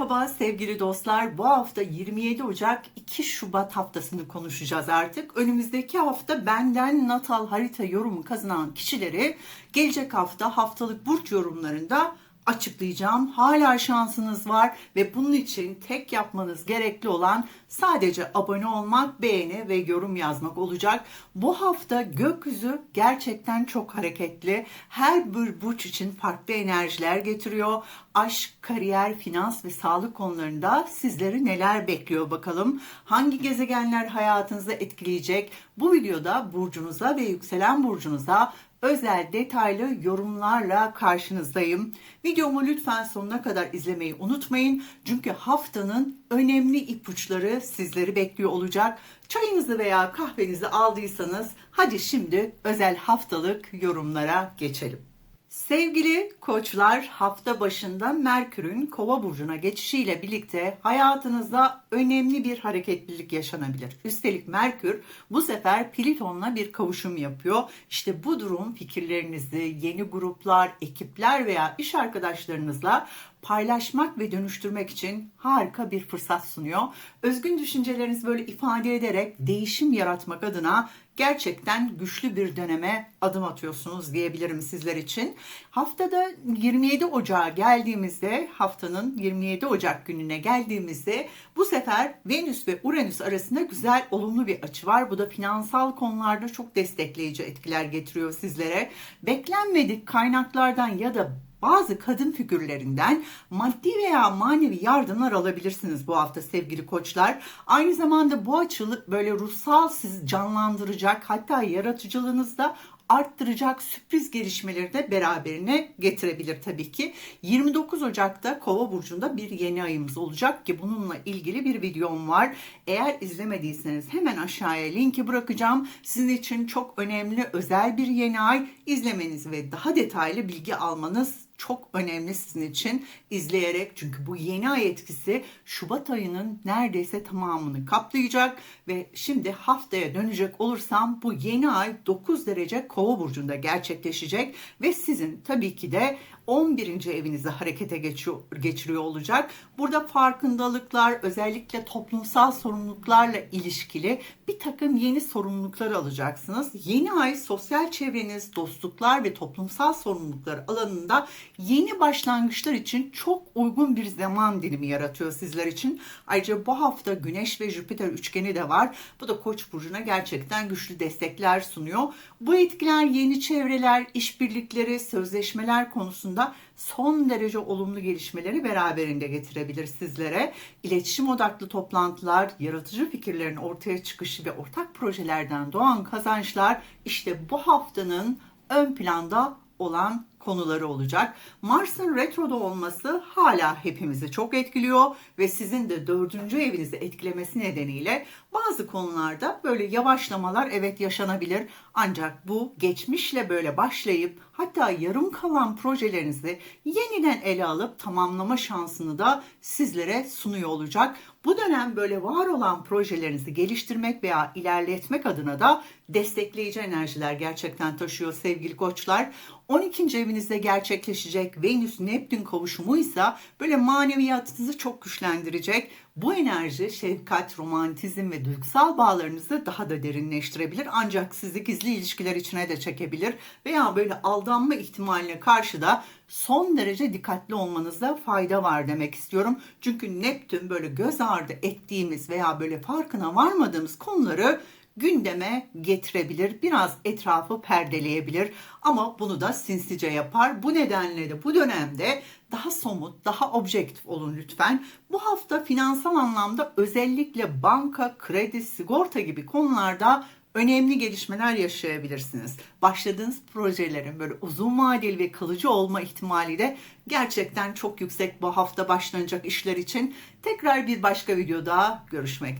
Merhaba sevgili dostlar. Bu hafta 27 Ocak 2 Şubat haftasını konuşacağız artık. Önümüzdeki hafta benden natal harita yorumu kazanan kişileri gelecek hafta haftalık burç yorumlarında açıklayacağım. Hala şansınız var ve bunun için tek yapmanız gerekli olan sadece abone olmak, beğeni ve yorum yazmak olacak. Bu hafta gökyüzü gerçekten çok hareketli. Her bir burç için farklı enerjiler getiriyor. Aşk, kariyer, finans ve sağlık konularında sizleri neler bekliyor bakalım. Hangi gezegenler hayatınızı etkileyecek? Bu videoda burcunuza ve yükselen burcunuza özel detaylı yorumlarla karşınızdayım. Videomu lütfen sonuna kadar izlemeyi unutmayın. Çünkü haftanın önemli ipuçları sizleri bekliyor olacak. Çayınızı veya kahvenizi aldıysanız hadi şimdi özel haftalık yorumlara geçelim. Sevgili koçlar hafta başında Merkür'ün kova burcuna geçişiyle birlikte hayatınızda önemli bir hareketlilik yaşanabilir. Üstelik Merkür bu sefer Plüton'la bir kavuşum yapıyor. İşte bu durum fikirlerinizi yeni gruplar, ekipler veya iş arkadaşlarınızla paylaşmak ve dönüştürmek için harika bir fırsat sunuyor. Özgün düşüncelerinizi böyle ifade ederek değişim yaratmak adına gerçekten güçlü bir döneme adım atıyorsunuz diyebilirim sizler için. Haftada 27 Ocağa geldiğimizde, haftanın 27 Ocak gününe geldiğimizde bu sefer Venüs ve Uranüs arasında güzel olumlu bir açı var. Bu da finansal konularda çok destekleyici etkiler getiriyor sizlere. Beklenmedik kaynaklardan ya da bazı kadın figürlerinden maddi veya manevi yardımlar alabilirsiniz bu hafta sevgili koçlar. Aynı zamanda bu açılık böyle ruhsal sizi canlandıracak hatta yaratıcılığınızda arttıracak sürpriz gelişmeleri de beraberine getirebilir tabii ki. 29 Ocak'ta Kova burcunda bir yeni ayımız olacak ki bununla ilgili bir videom var. Eğer izlemediyseniz hemen aşağıya linki bırakacağım. Sizin için çok önemli özel bir yeni ay izlemeniz ve daha detaylı bilgi almanız çok önemli sizin için izleyerek çünkü bu yeni ay etkisi Şubat ayının neredeyse tamamını kaplayacak ve şimdi haftaya dönecek olursam bu yeni ay 9 derece kova burcunda gerçekleşecek ve sizin tabii ki de 11. evinizi harekete geçiyor, geçiriyor olacak. Burada farkındalıklar özellikle toplumsal sorumluluklarla ilişkili bir takım yeni sorumluluklar alacaksınız. Yeni ay sosyal çevreniz, dostluklar ve toplumsal sorumluluklar alanında yeni başlangıçlar için çok uygun bir zaman dilimi yaratıyor sizler için. Ayrıca bu hafta Güneş ve Jüpiter üçgeni de var. Bu da Koç burcuna gerçekten güçlü destekler sunuyor. Bu etkiler yeni çevreler, işbirlikleri, sözleşmeler konusunda son derece olumlu gelişmeleri beraberinde getirebilir sizlere. İletişim odaklı toplantılar, yaratıcı fikirlerin ortaya çıkışı ve ortak projelerden doğan kazançlar işte bu haftanın ön planda olan konuları olacak. Mars'ın retroda olması hala hepimizi çok etkiliyor ve sizin de dördüncü evinizi etkilemesi nedeniyle bazı konularda böyle yavaşlamalar evet yaşanabilir. Ancak bu geçmişle böyle başlayıp hatta yarım kalan projelerinizi yeniden ele alıp tamamlama şansını da sizlere sunuyor olacak. Bu dönem böyle var olan projelerinizi geliştirmek veya ilerletmek adına da destekleyici enerjiler gerçekten taşıyor sevgili koçlar. 12. evinizde gerçekleşecek Venüs Neptün kavuşumu ise böyle maneviyatınızı çok güçlendirecek. Bu enerji şefkat, romantizm ve duygusal bağlarınızı daha da derinleştirebilir. Ancak sizi gizli ilişkiler içine de çekebilir veya böyle aldanma ihtimaline karşı da son derece dikkatli olmanızda fayda var demek istiyorum. Çünkü Neptün böyle göz ardı ettiğimiz veya böyle farkına varmadığımız konuları gündeme getirebilir. Biraz etrafı perdeleyebilir ama bunu da sinsice yapar. Bu nedenle de bu dönemde daha somut, daha objektif olun lütfen. Bu hafta finansal anlamda özellikle banka, kredi, sigorta gibi konularda önemli gelişmeler yaşayabilirsiniz. Başladığınız projelerin böyle uzun vadeli ve kalıcı olma ihtimali de gerçekten çok yüksek bu hafta başlanacak işler için. Tekrar bir başka videoda görüşmek dileğiyle.